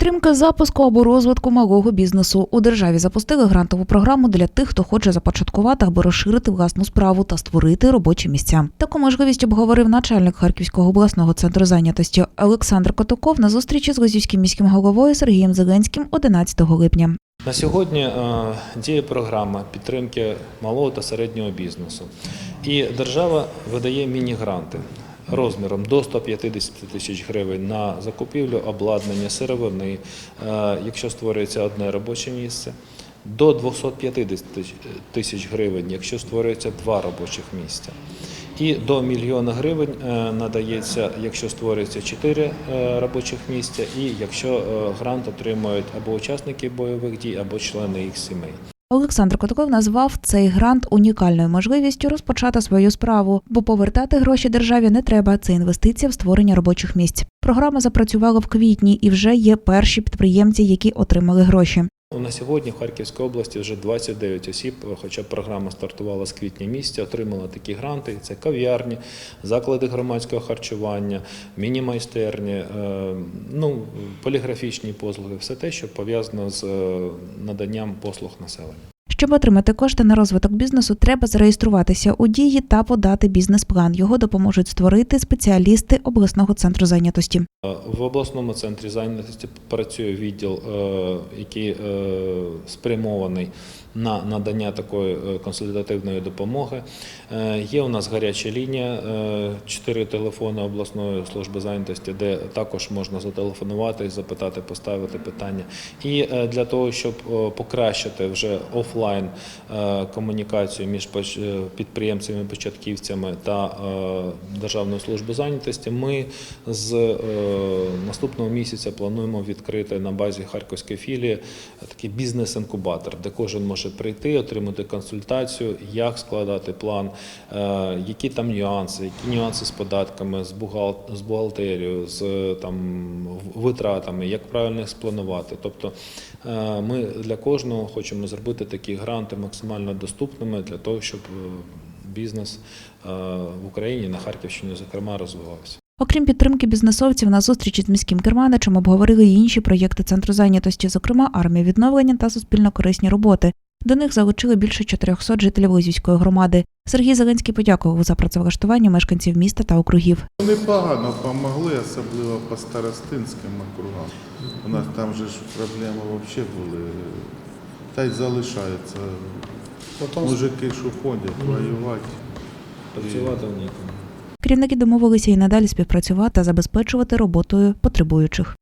Підтримка запуску або розвитку малого бізнесу у державі запустили грантову програму для тих, хто хоче започаткувати або розширити власну справу та створити робочі місця. Таку можливість обговорив начальник Харківського обласного центру зайнятості Олександр Котоков на зустрічі з Лозівським міським головою Сергієм Зеленським 11 липня. На сьогодні е, діє програма підтримки малого та середнього бізнесу. І держава видає міні-гранти розміром до 150 тисяч гривень на закупівлю обладнання, сировини, е, якщо створюється одне робоче місце, до 250 тисяч- гривень, якщо створюється два робочих місця. І до мільйона гривень е, надається, якщо створюється чотири е, робочих місця, і якщо грант отримують або учасники бойових дій, або члени їх сімей. Олександр Котков назвав цей грант унікальною можливістю розпочати свою справу, бо повертати гроші державі не треба. Це інвестиція в створення робочих місць. Програма запрацювала в квітні і вже є перші підприємці, які отримали гроші. На сьогодні в Харківській області вже 29 осіб, хоча програма стартувала з квітня місяця, отримала такі гранти. Це кав'ярні, заклади громадського харчування, міні-майстерні, е, ну, поліграфічні послуги, все те, що пов'язано з е, наданням послуг населенню. Щоб отримати кошти на розвиток бізнесу, треба зареєструватися у дії та подати бізнес-план. Його допоможуть створити спеціалісти обласного центру зайнятості. Е, В обласному центрі зайнятості працює відділ, е, який е, спрямований на надання такої консультативної допомоги. Є у нас гаряча лінія, чотири телефони обласної служби зайнятості, де також можна зателефонувати, запитати, поставити питання. І для того, щоб покращити вже офлайн е, комунікацію між е, підприємцями, початківцями та е, Державною службою зайнятості, ми з наступного місяця плануємо відкрити на базі Харківської філії такий бізнес-інкубатор, де кожен може прийти, отримати консультацію, як складати план, які там нюанси, які нюанси з податками, з бухгал- з бухгалтерією, з там витратами, як правильно їх спланувати. Тобто ми для кожного хочемо зробити такі гранти максимально доступними для того, щоб е, бізнес е, в Україні на Харківщині, зокрема, розвивався. Окрім підтримки бізнесовців, на зустрічі з міським керманичем обговорили й інші проєкти центру зайнятості, зокрема армія відновлення та суспільно-корисні роботи. До них залучили більше 400 жителів Лозівської громади. Сергій Зеленський подякував за працевлаштування мешканців міста та округів. Непогано допомогли, особливо по старостинським округам. У нас там же ж проблеми взагалі були. Та й залишаються. Мужики, що ходять, воювати. Працювати в нікому. Керівники домовилися і надалі співпрацювати та забезпечувати роботою потребуючих.